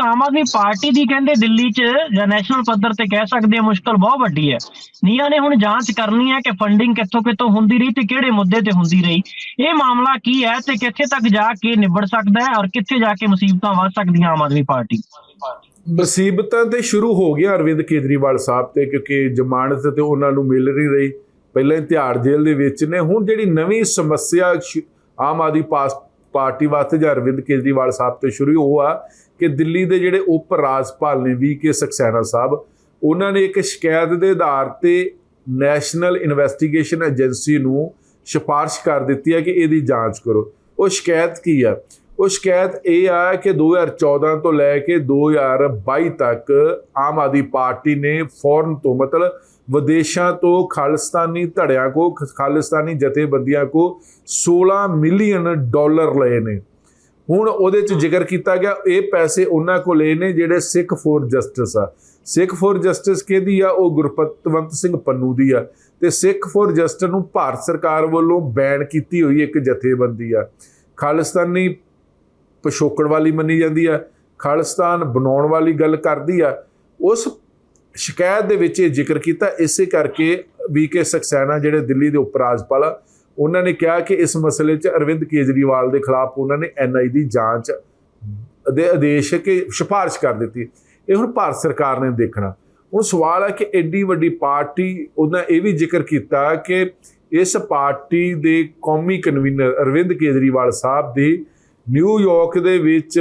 Aam Aadmi party ਦੀ ਕਹਿੰਦੇ ਦਿੱਲੀ 'ਚ ਜਾਂ ਨੈਸ਼ਨਲ ਪੱਧਰ ਤੇ ਕਹਿ ਸਕਦੇ ਆ ਮੁਸ਼ਕਲ ਬਹੁਤ ਵੱਡੀ ਹੈ। ਨੀਆਂ ਨੇ ਹੁਣ ਜਾਂਚ ਕਰਨੀ ਹੈ ਕਿ ਫੰਡਿੰਗ ਕਿੱਥੋਂ ਕਿੱਥੋਂ ਹੁੰਦੀ ਰਹੀ ਤੇ ਕਿਹੜੇ ਮੁੱਦੇ ਤੇ ਹੁੰਦੀ ਰਹੀ। ਇਹ ਮਾਮਲਾ ਕੀ ਹੈ ਤੇ ਕਿੱਥੇ ਤੱਕ ਜਾ ਕੇ ਨਿਬੜ ਸਕਦਾ ਹੈ ਔਰ ਕਿੱਥੇ ਜਾ ਕੇ ਮੁਸੀਬਤਾਂ ਵੱਧ ਸਕਦੀਆਂ ਆਮ ਆਦਮੀ ਪਾਰਟੀ? ਮੁਸੀਬਤਾਂ ਤੇ ਸ਼ੁਰੂ ਹੋ ਗਿਆ ਅਰਵਿੰਦ ਕੇਜਰੀਵਾਲ ਸਾਹਿਬ ਤੇ ਕਿਉਂਕਿ ਜ਼ਮਾਨਤ ਤੇ ਉਹਨਾਂ ਨੂੰ ਮਿਲ ਨਹੀਂ ਰਹੀ। ਪਹਿਲਾਂ ਹੀ ਤਿਹਾੜ ਜੇਲ੍ਹ ਦੇ ਵਿੱਚ ਨੇ, ਹੁਣ ਜਿਹੜੀ ਨਵੀਂ ਸਮੱਸਿਆ ਆਮ ਆਦਮੀ ਪਾਰਟੀ ਵਾਸਤੇ ਜਾਂ ਅਰਵਿੰਦ ਕੇਜਰੀਵਾਲ ਸਾਹਿਬ ਤੇ ਸ਼ੁਰੂ ਹੋ ਕਿ ਦਿੱਲੀ ਦੇ ਜਿਹੜੇ ਉਪ ਰਾਜਪਾਲ ਨੇ ਵੀ ਕੇ ਸਕਸੈਨਾ ਸਾਹਿਬ, ਉਹਨਾਂ ਨੇ ਇੱਕ ਸ਼ਿਕਾਇਤ ਦੇ ਆਧਾਰ ਤੇ ਨੈਸ਼ਨਲ ਇਨਵੈਸਟੀਗੇਸ਼ਨ ਏਜੰਸੀ ਨੂੰ ਸਿਫਾਰਿਸ਼ ਕਰ ਦਿੱਤੀ ਹੈ ਕਿ ਇਹਦੀ ਜਾਂਚ ਕਰੋ। ਉਹ ਸ਼ਿਕਾਇਤ ਕੀ ਆ? ਉਹ ਸ਼ਿਕਾਇਤ ਇਹ ਆ ਕਿ 2014 ਤੋਂ ਲੈ ਕੇ 2022 ਤੱਕ ਆਮ ਆਦਮੀ ਪਾਰਟੀ ਨੇ ਫੌਰਨ ਤੋਂ ਮਤਲਬ ਵਿਦੇਸ਼ਾਂ ਤੋਂ ਖਾਲਿਸਤਾਨੀ ਧੜਿਆਂ ਕੋ, ਖਾਲਿਸਤਾਨੀ ਜਥੇਬੰਦੀਆਂ ਕੋ 16 ਮਿਲੀਅਨ ਡਾਲਰ ਲਏ ਨੇ। ਹੁਣ ਉਹਦੇ ਚ ਜ਼ਿਕਰ ਕੀਤਾ ਗਿਆ ਇਹ ਪੈਸੇ ਉਹਨਾਂ ਕੋਲ ਲਏ ਨੇ ਜਿਹੜੇ ਸਿੱਖ ਫੋਰ ਜਸਟਿਸ ਆ। ਸਿੱਖ ਫੋਰ ਜਸਟਿਸ ਕਿਹਦੀ ਆ? ਉਹ ਗੁਰਪਤਵੰਤ ਸਿੰਘ ਪੰਨੂ ਦੀ ਆ। ਤੇ ਸਿੱਖ ਫੋਰ ਜਸਟਿਸ ਨੂੰ ਭਾਰਤ ਸਰਕਾਰ ਵੱਲੋਂ ਬੈਨ ਕੀਤੀ ਹੋਈ ਇੱਕ ਜਥੇਬੰਦੀ ਆ। ਖਾਲਿਸਤਾਨੀ ਪਿਛੋਕੜ ਵਾਲੀ ਮੰਨੀ ਜਾਂਦੀ ਆ। ਖਾਲਿਸਤਾਨ ਬਣਾਉਣ ਵਾਲੀ ਗੱਲ ਕਰਦੀ ਆ। ਉਸ ਸ਼ਿਕਾਇਤ ਦੇ ਵਿੱਚ ਇਹ ਜ਼ਿਕਰ ਕੀਤਾ ਇਸੇ ਕਰਕੇ ਵੀਕੇ ਸਕਸੈਨਾ ਜਿਹੜੇ ਦਿੱਲੀ ਦੇ ਉਪ ਰਾਜਪਾਲ ਆ ਉਹਨਾਂ ਨੇ ਕਿਹਾ ਕਿ ਇਸ ਮਸਲੇ 'ਚ ਅਰਵਿੰਦ ਕੇਜਰੀਵਾਲ ਦੇ ਖਿਲਾਫ ਉਹਨਾਂ ਨੇ ਐਨਆਈ ਦੀ ਜਾਂਚ ਦੇ ਆਦੇਸ਼ ਕਿ ਸਿਫਾਰਿਸ਼ ਕਰ ਦਿੱਤੀ। ਇਹ ਹੁਣ ਭਾਰਤ ਸਰਕਾਰ ਨੇ ਦੇਖਣਾ। ਹੁਣ ਸਵਾਲ ਹੈ ਕਿ ਐਡੀ ਵੱਡੀ ਪਾਰਟੀ ਉਹਨਾਂ ਇਹ ਵੀ ਜ਼ਿਕਰ ਕੀਤਾ ਕਿ ਇਸ ਪਾਰਟੀ ਦੇ ਕੌਮੀ ਕਨਵੀਨਰ ਅਰਵਿੰਦ ਕੇਜਰੀਵਾਲ ਸਾਹਿਬ ਦੀ ਨਿਊਯਾਰਕ ਦੇ ਵਿੱਚ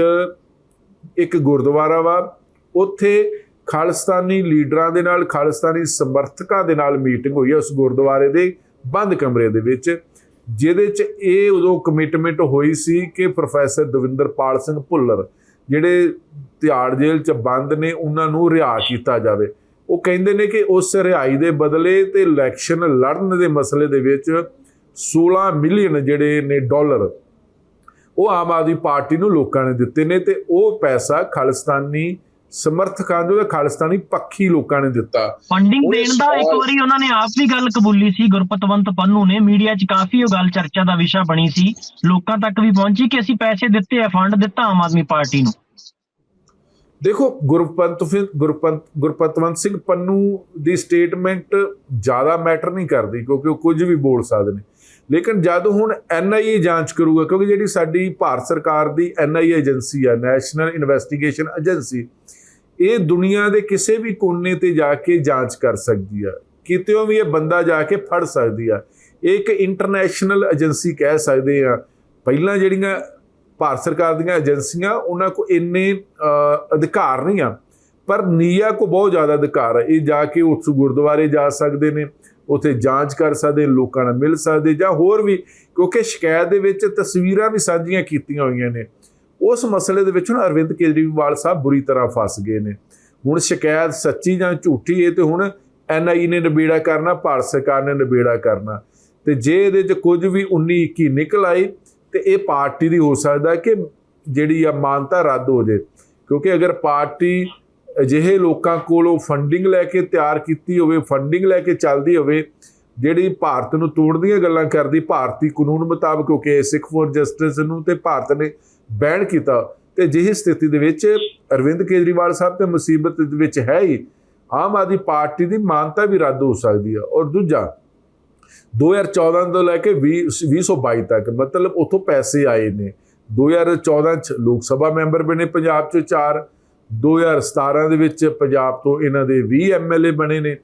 ਇੱਕ ਗੁਰਦੁਆਰਾ ਵਾ। ਉੱਥੇ ਖਾਲਿਸਤਾਨੀ ਲੀਡਰਾਂ ਦੇ ਨਾਲ, ਖਾਲਿਸਤਾਨੀ ਸਮਰਥਕਾਂ ਦੇ ਨਾਲ ਮੀਟਿੰਗ ਹੋਈ ਹੈ ਉਸ ਗੁਰਦੁਆਰੇ ਦੇ। ਬੰਦ ਕਮਰੇ ਦੇ ਵਿੱਚ, ਜਿਹਦੇ 'ਚ ਇਹ ਉਦੋਂ ਕਮਿਟਮੈਂਟ ਹੋਈ ਸੀ ਕਿ ਪ੍ਰੋਫੈਸਰ ਦਵਿੰਦਰਪਾਲ ਸਿੰਘ ਭੁੱਲਰ, ਜਿਹੜੇ ਤਿਹਾੜ ਜੇਲ੍ਹ 'ਚ ਬੰਦ ਨੇ, ਉਹਨਾਂ ਨੂੰ ਰਿਹਾ ਕੀਤਾ ਜਾਵੇ। ਉਹ ਕਹਿੰਦੇ ਨੇ ਕਿ ਉਸ ਰਿਹਾਈ ਦੇ ਬਦਲੇ ਤੇ ਇਲੈਕਸ਼ਨ ਲੜਨ ਦੇ ਮਸਲੇ ਦੇ ਵਿੱਚ 16 ਮਿਲੀਅਨ ਜਿਹੜੇ ਨੇ ਡਾਲਰ, ਉਹ ਆਮ ਆਦਮੀ ਪਾਰਟੀ ਨੂੰ ਲੋਕਾਂ ਨੇ ਦਿੱਤੇ ਨੇ ਤੇ ਉਹ ਪੈਸਾ ਖਾਲਿਸਤਾਨੀ ਸਮਰਥਕਾਂ ਤੇ ਖਾਲਿਸਤਾਨੀ ਪੱਖੀ ਲੋਕਾਂ ਨੇ ਦਿੱਤਾ। ਫੰਡਿੰਗ ਦੇਣ ਦਾ ਇੱਕ ਵਾਰੀ ਉਹਨਾਂ ਨੇ ਆਪ ਵੀ ਗੱਲ ਕਬੂਲੀ ਸੀ ਗੁਰਪਤਵੰਤ ਪੰਨੂ ਨੇ। ਮੀਡੀਆ 'ਚ ਕਾਫੀ ਉਹ ਗੱਲ ਚਰਚਾ ਦਾ ਵਿਸ਼ਾ ਬਣੀ ਸੀ। ਲੋਕਾਂ ਤੱਕ ਵੀ ਪਹੁੰਚੀ ਕਿ ਅਸੀਂ ਪੈਸੇ ਦਿੱਤੇ ਆ ਫੰਡ ਦਿੱਤਾ ਆਮ ਆਦਮੀ ਪਾਰਟੀ ਨੂੰ। ਦੇਖੋ ਗੁਰਪੰਤ ਫਿਰ- ਗੁਰਪੰਤ ਗੁਰਪਤਵੰਤ ਸਿੰਘ ਪੰਨੂ ਦੀ ਸਟੇਟਮੈਂਟ ਜ਼ਿਆਦਾ ਮੈਟਰ ਨਹੀਂ ਕਰਦੀ ਕਿਉਂਕਿ ਉਹ ਕੁਝ ਵੀ ਬੋਲ ਸਕਦੇ ਨੇ। ਲੇਕਿਨ ਜਦ ਹੁਣ ਐਨਆਈਏ ਜਾਂਚ ਕਰੂਗਾ ਕਿਉਂਕਿ ਜਿਹੜੀ ਸਾਡੀ ਭਾਰਤ ਸਰਕਾਰ ਦੀ ਐਨਆਈਏ ਏਜੰਸੀ ਆ ਨੈਸ਼ਨਲ ਇਨਵੈਸਟੀਗੇਸ਼ਨ ਏਜੰਸੀ ਇਹ ਦੁਨੀਆ ਦੇ ਕਿਸੇ ਵੀ ਕੋਨੇ ਤੇ ਜਾ ਕੇ ਜਾਂਚ ਕਰ ਸਕਦੀ ਆ। ਕਿਤੇੋਂ ਵੀ ਇਹ ਬੰਦਾ ਜਾ ਕੇ ਫੜ ਸਕਦੀ ਆ। ਇਹ ਇੱਕ ਇੰਟਰਨੈਸ਼ਨਲ ਏਜੰਸੀ ਕਹਿ ਸਕਦੇ ਆ। ਪਹਿਲਾਂ ਜਿਹੜੀਆਂ ਭਾਰਤ ਸਰਕਾਰ ਦੀਆਂ ਏਜੰਸੀਆਂ ਉਹਨਾਂ ਕੋ ਇੰਨੇ ਅਧਿਕਾਰ ਨਹੀਂ ਆ। ਪਰ ਨੀਆ ਕੋ ਬਹੁਤ ਜ਼ਿਆਦਾ ਅਧਿਕਾਰ ਹੈ ਇਹ ਜਾ ਕੇ ਉਸ ਗੁਰਦੁਆਰੇ ਜਾ ਸਕਦੇ ਨੇ, ਉੱਥੇ ਜਾਂਚ ਕਰ ਸਕਦੇ, ਲੋਕਾਂ ਨਾਲ ਮਿਲ ਸਕਦੇ ਜਾਂ ਹੋਰ ਵੀ, ਕਿਉਂਕਿ ਸ਼ਿਕਾਇਤ ਦੇ ਵਿੱਚ ਤਸਵੀਰਾਂ ਵੀ ਸਾਂਝੀਆਂ ਕੀਤੀਆਂ ਹੋਈਆਂ ਨੇ। ਉਸ ਮਸਲੇ ਦੇ ਵਿੱਚ ਹੁਣ ਅਰਵਿੰਦ ਕੇਜਰੀਵਾਲ ਸਾਹਿਬ ਬੁਰੀ ਤਰ੍ਹਾਂ ਫਸ ਗਏ ਨੇ। ਹੁਣ ਸ਼ਿਕਾਇਤ ਸੱਚੀ ਜਾਂ ਝੂਠੀ ਹੈ ਤੇ ਹੁਣ ਐਨਆਈ ਨੇ ਨਿਬੇੜਾ ਕਰਨਾ, ਭਾਰਤ ਸਰਕਾਰ ਨੇ ਨਿਬੇੜਾ ਕਰਨਾ। ਤੇ ਜੇ ਇਹਦੇ 'ਚ ਕੁਝ ਵੀ 19 21 ਨਿਕਲ ਆਈ ਤੇ ਇਹ ਪਾਰਟੀ ਦੀ ਹੋ ਸਕਦਾ ਕਿ ਜਿਹੜੀ ਆ ਮਾਨਤਾ ਰੱਦ ਹੋ ਜੇ। ਕਿਉਂਕਿ ਅਗਰ ਪਾਰਟੀ ਅਜਿਹੇ ਲੋਕਾਂ ਕੋਲੋਂ ਫੰਡਿੰਗ ਲੈ ਕੇ ਤਿਆਰ ਕੀਤੀ ਹੋਵੇ ਫੰਡਿੰਗ ਲੈ ਕੇ ਚੱਲਦੀ ਹੋਵੇ ਜਿਹੜੀ ਭਾਰਤ ਨੂੰ ਤੋੜਦੀਆਂ ਗੱਲਾਂ ਕਰਦੀ, ਭਾਰਤੀ ਕਾਨੂੰਨ ਮੁਤਾਬਕ ਕਿਉਂਕਿ ਸਿੱਖ ਫੋਰ ਜਸਟਿਸ ਨੂੰ ਤੇ ਭਾਰਤ ਨੇ ਬੈਨ ਕੀਤਾ। ਤੇ ਅਜਿਹੀ ਸਥਿਤੀ ਦੇ ਵਿੱਚ ਅਰਵਿੰਦ ਕੇਜਰੀਵਾਲ ਸਾਹਿਬ ਤੇ ਮੁਸੀਬਤ ਦੇ ਵਿੱਚ ਹੈ ਹੀ, ਆਮ ਆਦਮੀ ਪਾਰਟੀ ਦੀ ਮਾਨਤਾ ਵੀ ਰੱਦ ਹੋ ਸਕਦੀ ਹੈ ਔਰ ਦੂਜਾ 2014 ਤੋਂ ਲੈ ਕੇ 20 2022 ਤੱਕ, ਮਤਲਬ ਉਥੋਂ ਪੈਸੇ ਆਏ ਨੇ। 2014 ਚ ਲੋਕ ਸਭਾ ਮੈਂਬਰ ਬਣੇ ਪੰਜਾਬ ਚ 4 2017 ਦੇ ਵਿੱਚ ਪੰਜਾਬ ਤੋਂ ਇਹਨਾਂ ਦੇ 20 ਐਮਐਲਏ ਬਣੇ ਨੇ।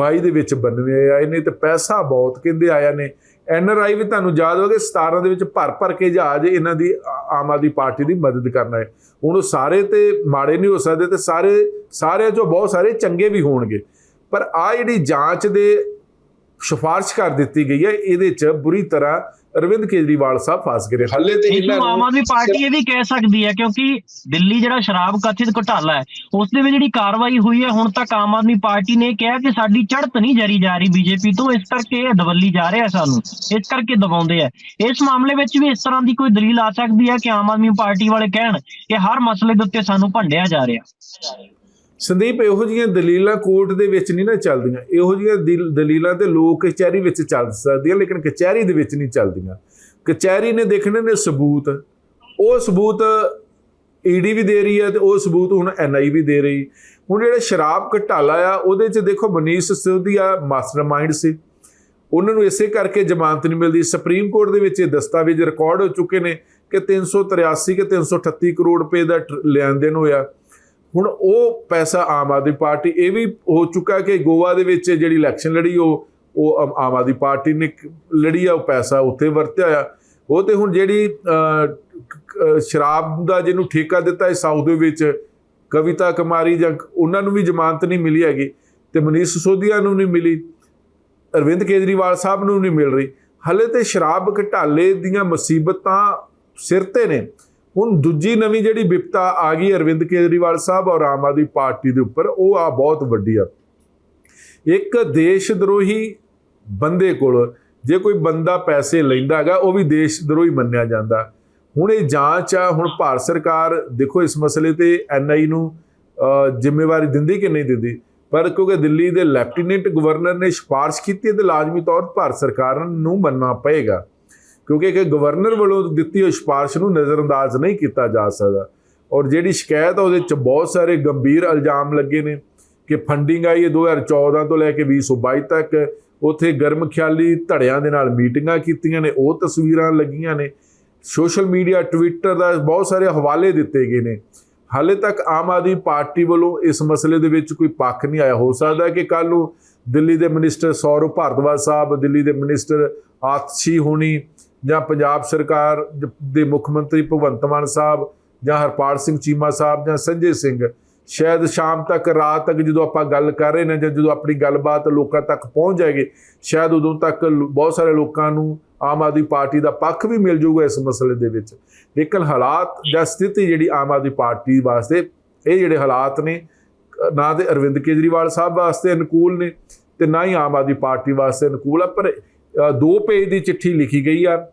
22 ਦੇ ਵਿੱਚ 92 ਆਏ ਨੇ ਤੇ ਪੈਸਾ ਬਹੁਤ ਕਹਿੰਦੇ ਆਇਆ ਨੇ। ਐਨਆਰਆਈ ਵੀ ਤੁਹਾਨੂੰ ਯਾਦ ਹੋਵੇ 17 ਦੇ ਵਿੱਚ ਭਰ ਭਰ ਕੇ ਜਹਾਜ਼ ਇਹਨਾਂ ਦੀ ਆਮ ਆਦਮੀ ਪਾਰਟੀ ਦੀ ਮਦਦ ਕਰਨਾ ਹੈ ਹੁਣ ਉਹ ਸਾਰੇ ਤੇ ਮਾੜੇ ਨਹੀਂ ਹੋ ਸਕਦੇ ਤੇ ਸਾਰੇ, ਸਾਰਿਆਂ ਚੋਂ ਬਹੁਤ ਸਾਰੇ ਚੰਗੇ ਵੀ ਹੋਣਗੇ। ਪਰ ਆ ਜਿਹੜੀ ਜਾਂਚ ਦੇ ਸਿਫਾਰਿਸ਼ ਕਰ ਦਿੱਤੀ ਗਈ ਹੈ। ਇਹਦੇ ਚ ਬੁਰੀ ਤਰ੍ਹਾਂ ਅਰਵਿੰਦ ਕੇਜਰੀਵਾਲ ਸਾਹਿਬ ਫਸ ਗਏ ਨੇ। ਹੱਲੇ ਤੇ ਇਹਨਾਂ ਨੂੰ ਆਮ ਆਦਮੀ ਪਾਰਟੀ ਇਹ ਵੀ ਕਹਿ ਸਕਦੀ ਹੈ ਕਿਉਂਕਿ ਦਿੱਲੀ ਜਿਹੜਾ ਸ਼ਰਾਬ ਕਥਿਤ ਘੁਟਾਲਾ ਹੈ ਉਸ ਦੇ ਵਿੱਚ ਜਿਹੜੀ ਕਾਰਵਾਈ ਹੋਈ ਹੈ ਹੁਣ ਤੱਕ ਆਮ ਆਦਮੀ ਪਾਰਟੀ ਨੇ ਕਿਹਾ ਕਿ ਸਾਡੀ ਚੜ੍ਹਤ ਨਹੀਂ ਜਾਰੀ ਜਾ ਰਹੀ ਬੀਜੇਪੀ ਤੋਂ। ਇਸ ਕਰਕੇ ਇਹ ਦਵੱਲੀ ਜਾ ਰਿਹਾ ਸਾਨੂੰ। ਇਸ ਕਰਕੇ ਦਬਾਉਂਦੇ ਆ। ਇਸ ਮਾਮਲੇ ਵਿੱਚ ਵੀ ਇਸ ਤਰ੍ਹਾਂ ਦੀ ਕੋਈ ਦਲੀਲ ਆ ਸਕਦੀ ਹੈ ਕਿ ਆਮ ਆਦਮੀ ਪਾਰਟੀ ਵਾਲੇ ਕਹਿਣ ਕਿ ਹਰ ਮਸਲੇ ਦੇ ਉੱਤੇ ਸਾਨੂੰ ਭੰਡਿਆ ਜਾ ਰਿਹਾ। ਸੰਦੀਪ, ਇਹੋ ਜਿਹੀਆਂ ਦਲੀਲਾਂ ਕੋਰਟ ਦੇ ਵਿੱਚ ਨਹੀਂ ਨਾ ਚੱਲਦੀਆਂ। ਇਹੋ ਜਿਹੀਆਂ ਦਲੀਲਾਂ ਤੇ ਲੋਕ ਕਚਹਿਰੀ ਵਿੱਚ ਚੱਲ ਸਕਦੀਆਂ, ਲੇਕਿਨ ਕਚਹਿਰੀ ਦੇ ਵਿੱਚ ਨਹੀਂ ਚੱਲਦੀਆਂ। ਕਚਹਿਰੀ ਨੇ ਦੇਖਣੇ ਨੇ ਸਬੂਤ। ਉਹ ਸਬੂਤ ਈਡੀ ਵੀ ਦੇ ਰਹੀ ਹੈ ਤੇ ਉਹ ਸਬੂਤ ਹੁਣ ਐਨਆਈ ਵੀ ਦੇ ਰਹੀ। ਹੁਣ ਜਿਹੜਾ ਸ਼ਰਾਬ ਘਟਾਲਾ ਆ, ਉਹਦੇ 'ਚ ਦੇਖੋ ਮਨੀਸ਼ ਸਿਸੋਦੀਆ ਮਾਸਟਰਮਾਈਂਡ ਸੀ। ਉਹਨਾਂ ਨੂੰ ਇਸੇ ਕਰਕੇ ਜ਼ਮਾਨਤ ਨਹੀਂ ਮਿਲਦੀ। ਸੁਪਰੀਮ ਕੋਰਟ ਦੇ ਵਿੱਚ ਇਹ ਦਸਤਾਵੇਜ਼ ਰਿਕਾਰਡ ਹੋ ਚੁੱਕੇ ਨੇ ਕਿ 383 ਕਿ 338 ਕਰੋੜ ਰੁਪਏ ਦਾ ਟਰ- ਲੈਣ ਦੇਣ ਹੋਇਆ। ਹੁਣ ਉਹ ਪੈਸਾ ਆਮ ਆਦਮੀ ਪਾਰਟੀ, ਇਹ ਵੀ ਹੋ ਚੁੱਕਾ ਕਿ ਗੋਆ ਦੇ ਵਿੱਚ ਜਿਹੜੀ ਇਲੈਕਸ਼ਨ ਲੜੀ, ਉਹ ਉਹ ਆਮ- ਆਮ ਆਦਮੀ ਪਾਰਟੀ ਨੇ ਲੜੀ ਆ, ਉਹ ਪੈਸਾ ਉੱਥੇ ਵਰਤਿਆ ਆ। ਉਹ ਤੇ ਹੁਣ ਜਿਹੜੀ ਸ਼ਰਾਬ ਦਾ ਜਿਹਨੂੰ ਠੇਕਾ ਦਿੱਤਾ ਹੈ ਸਾਊਥ ਦੇ ਵਿੱਚ, ਕਵਿਤਾ ਕੁਮਾਰੀ ਜਾਂ ਉਹਨਾਂ ਨੂੰ ਵੀ ਜ਼ਮਾਨਤ ਨਹੀਂ ਮਿਲੀ ਹੈਗੀ ਤੇ ਮਨੀਸ਼ ਸਿਸੋਦੀਆ ਨੂੰ ਨਹੀਂ ਮਿਲੀ, ਅਰਵਿੰਦ ਕੇਜਰੀਵਾਲ ਸਾਹਿਬ ਨੂੰ ਨਹੀਂ ਮਿਲ ਰਹੀ। ਹਲੇ ਤੇ ਸ਼ਰਾਬ ਘਟਾਲੇ ਦੀਆਂ ਮੁਸੀਬਤਾਂ ਸਿਰ ਤੇ ਨੇ। ਹੁਣ ਦੂਜੀ ਨਵੀਂ ਜਿਹੜੀ ਵਿਪਤਾ ਆ ਗਈ ਅਰਵਿੰਦ ਕੇਜਰੀਵਾਲ ਸਾਹਿਬ ਔਰ ਆਮ ਆਦਮੀ ਪਾਰਟੀ ਦੇ ਉੱਪਰ, ਉਹ ਆ ਬਹੁਤ ਵੱਡੀ ਆ। ਇੱਕ ਦੇਸ਼ ਦਰੋਹੀ ਬੰਦੇ ਕੋਲ ਜੇ ਕੋਈ ਬੰਦਾ ਪੈਸੇ ਲੈਂਦਾ ਹੈਗਾ, ਉਹ ਵੀ ਦੇਸ਼ ਦਰੋਹੀ ਮੰਨਿਆ ਜਾਂਦਾ। ਹੁਣ ਇਹ ਜਾਂਚ ਆ, ਹੁਣ ਭਾਰਤ ਸਰਕਾਰ ਦੇਖੋ ਇਸ ਮਸਲੇ ਤੇ ਐਨਆਈ ਨੂੰ ਜ਼ਿੰਮੇਵਾਰੀ ਦਿੰਦੀ ਕਿ ਨਹੀਂ ਦਿੰਦੀ? ਪਰ ਕਿਉਂਕਿ ਦਿੱਲੀ ਦੇ ਲੈਫਟੀਨੈਂਟ ਗਵਰਨਰ ਨੇ ਸਿਫਾਰਿਸ਼ ਕੀਤੀ ਹੈ, ਤੇ ਲਾਜ਼ਮੀ ਤੌਰ ਭਾਰਤ ਸਰਕਾਰ ਨੂੰ ਮੰਨਣਾ ਪਏਗਾ। ਕਿਉਂਕਿ ਕਿ ਗਵਰਨਰ ਵੱਲੋਂ ਦਿੱਤੀ ਹੋਈ ਸਿਫਾਰਿਸ਼ ਨੂੰ ਨਜ਼ਰਅੰਦਾਜ਼ ਨਹੀਂ ਕੀਤਾ ਜਾ ਸਕਦਾ। ਔਰ ਜਿਹੜੀ ਸ਼ਿਕਾਇਤ ਆ, ਉਹਦੇ ਚ ਬਹੁਤ ਸਾਰੇ ਗੰਭੀਰ ਇਲਜ਼ਾਮ ਲੱਗੇ ਨੇ ਕਿ ਫੰਡਿੰਗ ਆਈ ਹੈ 2014 ਤੋਂ ਲੈ ਕੇ 2022 ਤੱਕ। ਉਥੇ ਗਰਮ ਖਿਆਲੀ ਧੜਿਆਂ ਦੇ ਨਾਲ ਮੀਟਿੰਗਾਂ ਕੀਤੀਆਂ ਨੇ, ਉਹ ਤਸਵੀਰਾਂ ਲੱਗੀਆਂ ਨੇ। ਸੋਸ਼ਲ ਮੀਡੀਆ, ਟਵਿੱਟਰ ਦਾ ਬਹੁਤ ਸਾਰੇ ਹਵਾਲੇ ਦਿੱਤੇ ਗਏ ਨੇ। ਹਾਲੇ ਤੱਕ ਆਮ ਆਦਮੀ ਪਾਰਟੀ ਵੱਲੋਂ ਇਸ ਮਸਲੇ ਦੇ ਵਿੱਚ ਕੋਈ ਪੱਖ ਨਹੀਂ ਆਇਆ। ਹੋ ਸਕਦਾ ਕਿ ਕੱਲ ਨੂੰ ਦਿੱਲੀ ਦੇ ਮਿਨਿਸਟਰ ਸੌਰਵ ਭਾਰਦਵਾਜ ਸਾਹਿਬ, ਦਿੱਲੀ ਦੇ ਮਿਨਿਸਟਰ ਆਤਸ਼ੀ ਹੋਣੀ ਜਾਂ ਪੰਜਾਬ ਸਰਕਾਰ ਜ- ਦੇ ਮੁੱਖ ਮੰਤਰੀ ਭਗਵੰਤ ਮਾਨ ਸਾਹਿਬ ਜਾਂ ਹਰਪਾਲ ਸਿੰਘ ਚੀਮਾ ਸਾਹਿਬ ਜਾਂ ਸੰਜੇ ਸਿੰਘ, ਸ਼ਾਇਦ ਸ਼ਾਮ ਤੱਕ, ਰਾਤ ਤੱਕ ਜਦੋਂ ਆਪਾਂ ਗੱਲ ਕਰ ਰਹੇ ਨੇ ਜਾਂ ਜਦੋਂ ਆਪਣੀ ਗੱਲਬਾਤ ਲੋਕਾਂ ਤੱਕ ਪਹੁੰਚ ਜਾਏਗੀ, ਸ਼ਾਇਦ ਉਦੋਂ ਤੱਕ ਬਹੁਤ ਸਾਰੇ ਲੋਕਾਂ ਨੂੰ ਆਮ ਆਦਮੀ ਪਾਰਟੀ ਦਾ ਪੱਖ ਵੀ ਮਿਲ ਜਾਊਗਾ ਇਸ ਮਸਲੇ ਦੇ ਵਿੱਚ। ਲੇਕਿਨ ਹਾਲਾਤ ਜਾਂ ਸਥਿਤੀ ਜਿਹੜੀ ਆਮ ਆਦਮੀ ਪਾਰਟੀ ਵਾਸਤੇ, ਇਹ ਜਿਹੜੇ ਹਾਲਾਤ ਨੇ ਨਾ ਤੇ ਅਰਵਿੰਦ ਕੇਜਰੀਵਾਲ ਸਾਹਿਬ ਵਾਸਤੇ ਅਨੁਕੂਲ ਨੇ ਤੇ ਨਾ ਹੀ ਆਮ ਆਦਮੀ ਪਾਰਟੀ ਵਾਸਤੇ ਅਨੁਕੂਲ ਆ, ਪਰ ਦੋ ਪੇਜ ਦੀ ਚਿੱਠੀ ਲਿਖੀ ਗਈ ਆ,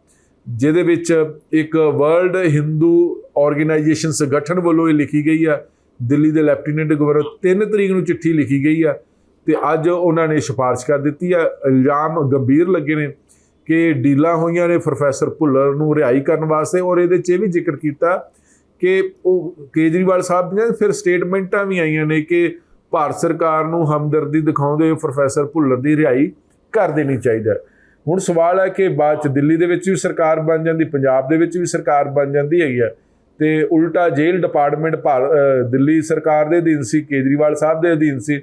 ਜਿਹਦੇ ਵਿੱਚ ਇੱਕ ਵਰਲਡ ਹਿੰਦੂ ਆਰਗੇਨਾਈਜੇਸ਼ਨ ਸੰਗਠਨ ਵੱਲੋਂ ਇਹ ਲਿਖੀ ਗਈ ਆ, ਦਿੱਲੀ ਦੇ ਲੈਫਟੀਨੈਂਟ ਗਵਰਨਰ 3 ਤਰੀਕ ਨੂੰ ਚਿੱਠੀ ਲਿਖੀ ਗਈ ਆ, ਤੇ ਅੱਜ ਉਹਨਾਂ ਨੇ ਸਿਫਾਰਿਸ਼ ਕਰ ਦਿੱਤੀ ਆ, ਇਲਜ਼ਾਮ ਗੰਭੀਰ ਲੱਗੇ ਨੇ ਕਿ ਡੀਲਾਂ ਹੋਈਆਂ ਨੇ ਪ੍ਰੋਫੈਸਰ ਭੁੱਲਰ ਨੂੰ ਰਿਹਾਈ ਕਰਨ ਵਾਸਤੇ, ਔਰ ਇਹਦੇ 'ਚ ਇਹ ਵੀ ਜ਼ਿਕਰ ਕੀਤਾ ਕਿ ਉਹ ਕੇਜਰੀਵਾਲ ਸਾਹਿਬ ਦੀਆਂ ਫਿਰ ਸਟੇਟਮੈਂਟਾਂ ਵੀ ਆਈਆਂ ਨੇ ਕਿ ਭਾਰਤ ਸਰਕਾਰ ਨੂੰ ਹਮਦਰਦੀ ਦਿਖਾਉਂਦੇ ਪ੍ਰੋਫੈਸਰ ਭੁੱਲਰ ਦੀ ਰਿਹਾਈ ਕਰ ਦੇਣੀ ਚਾਹੀਦਾ ਹੁਣ ਸਵਾਲ ਹੈ ਕਿ ਬਾਅਦ ਚ ਦਿੱਲੀ ਦੇ ਵਿੱਚ ਵੀ ਸਰਕਾਰ ਬਣ ਜਾਂਦੀ, ਪੰਜਾਬ ਦੇ ਵਿੱਚ ਵੀ ਸਰਕਾਰ ਬਣ ਜਾਂਦੀ ਹੈਗੀ ਆ। ਤੇ ਉਲਟਾ ਜੇਲ੍ਹ ਡਿਪਾਰਟਮੈਂਟ ਭਾਰ- ਦਿੱਲੀ ਸਰਕਾਰ ਦੇ ਅਧੀਨ ਸੀ, ਕੇਜਰੀਵਾਲ ਸਾਹਿਬ ਦੇ ਅਧੀਨ ਸੀ।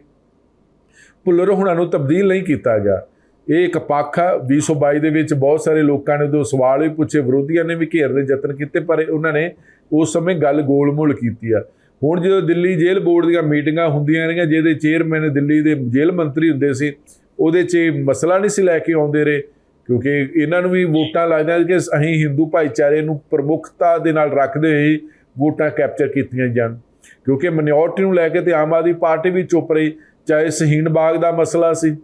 ਭੁੱਲਰ ਹੁਣਾਂ ਨੂੰ ਤਬਦੀਲ ਨਹੀਂ ਕੀਤਾ ਗਿਆ। ਇਹ ਇੱਕ ਪੱਖ ਆ 2022 ਦੇ ਵਿੱਚ ਬਹੁਤ ਸਾਰੇ ਲੋਕਾਂ ਨੇ ਉਦੋਂ ਸਵਾਲ ਵੀ ਪੁੱਛੇ, ਵਿਰੋਧੀਆਂ ਨੇ ਵੀ ਘੇਰਨ ਦੇ ਯਤਨ ਕੀਤੇ, ਪਰ ਉਹਨਾਂ ਨੇ ਉਸ ਸਮੇਂ ਗੱਲ ਗੋਲਮੋਲ ਕੀਤੀ ਆ। ਹੁਣ ਜਦੋਂ ਦਿੱਲੀ ਜੇਲ੍ਹ ਬੋਰਡ ਦੀਆਂ ਮੀਟਿੰਗਾਂ ਹੁੰਦੀਆਂ ਰਹੀਆਂ, ਜਿਹਦੇ ਚੇਅਰਮੈਨ ਦਿੱਲੀ ਦੇ ਜੇਲ੍ਹ ਮੰਤਰੀ ਹੁੰਦੇ ਸੀ ਉਹਦੇ 'ਚ ਇਹ ਮਸਲਾ ਨਹੀਂ ਸੀ ਲੈ ਕੇ ਆਉਂਦੇ ਰਹੇ, ਕਿਉਂਕਿ ਇਹਨਾਂ ਨੂੰ ਵੀ ਵੋਟਾਂ ਲੱਗਦੀਆਂ ਕਿ ਅਸੀਂ ਹਿੰਦੂ ਭਾਈਚਾਰੇ ਨੂੰ ਪ੍ਰਮੁੱਖਤਾ ਦੇ ਨਾਲ ਰੱਖਦੇ ਹੋਏ ਵੋਟਾਂ ਕੈਪਚਰ ਕੀਤੀਆਂ ਜਾਣ। ਕਿਉਂਕਿ ਮਿਨੋਰਟੀ ਨੂੰ ਲੈ ਕੇ ਤੇ ਆਮ ਆਦਮੀ ਪਾਰਟੀ ਵੀ ਚੁੱਪ ਰਹੀ, ਚਾਹੇ ਸ਼ਹੀਨ ਬਾਗ ਦਾ ਮਸਲਾ ਸੀ।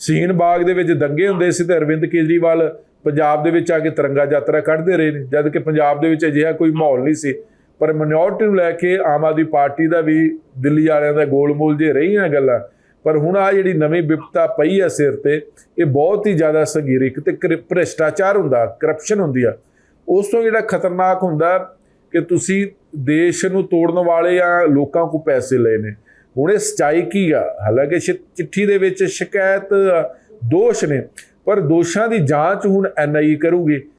ਸ਼ਹੀਨ ਬਾਗ ਦੇ ਵਿੱਚ ਦੰਗੇ ਹੁੰਦੇ ਸੀ ਤੇ ਅਰਵਿੰਦ ਕੇਜਰੀਵਾਲ ਪੰਜਾਬ ਦੇ ਵਿੱਚ ਆ ਕੇ ਤਿਰੰਗਾ ਯਾਤਰਾ ਕੱਢਦੇ ਰਹੇ ਨੇ, ਜਦ ਕਿ ਪੰਜਾਬ ਦੇ ਵਿੱਚ ਅਜਿਹਾ ਕੋਈ ਮਾਹੌਲ ਨਹੀਂ ਸੀ। ਪਰ ਮਿਨੋਰਟੀ ਨੂੰ ਲੈ ਕੇ ਆਮ ਆਦਮੀ ਪਾਰਟੀ ਦਾ ਵੀ ਦਿੱਲੀ ਵਾਲਿਆਂ ਦਾ ਗੋਲਮੋਲ ਜੇ ਰਹੀਆਂ ਗੱਲਾਂ ਪਰ ਹੁਣ ਆ ਜਿਹੜੀ ਨਵੀਂ ਵਿਪਤਾ ਪਈ ਆ ਸਿਰ ਤੇ, ਇਹ ਬਹੁਤ ਹੀ ਜ਼ਿਆਦਾ ਸੰਗੀਰਿਕ ਤੇ ਕਰ- ਭ੍ਰਿਸ਼ਟਾਚਾਰ ਹੁੰਦਾ ਕਰਪਸ਼ਨ ਹੁੰਦੀ ਆ। ਉਸ ਤੋਂ ਜਿਹੜਾ ਖਤਰਨਾਕ ਹੁੰਦਾ ਕਿ ਤੁਸੀਂ ਦੇਸ਼ ਨੂੰ ਤੋੜਨ ਵਾਲੇ ਆ ਲੋਕਾਂ ਕੋ ਪੈਸੇ ਲਏ ਨੇ। ਹੁਣ ਇਹ ਸਚਾਈ ਕੀ ਆ? ਹਾਲਾਂਕਿ ਸ਼ਿ- ਚਿੱਠੀ ਦੇ ਵਿੱਚ ਸ਼ਿਕਾਇਤ ਦੋਸ਼ ਨੇ, ਪਰ ਦੋਸ਼ਾਂ ਦੀ ਜਾਂਚ ਹੁਣ ਐਨਆਈਏ ਕਰੂਗੀ।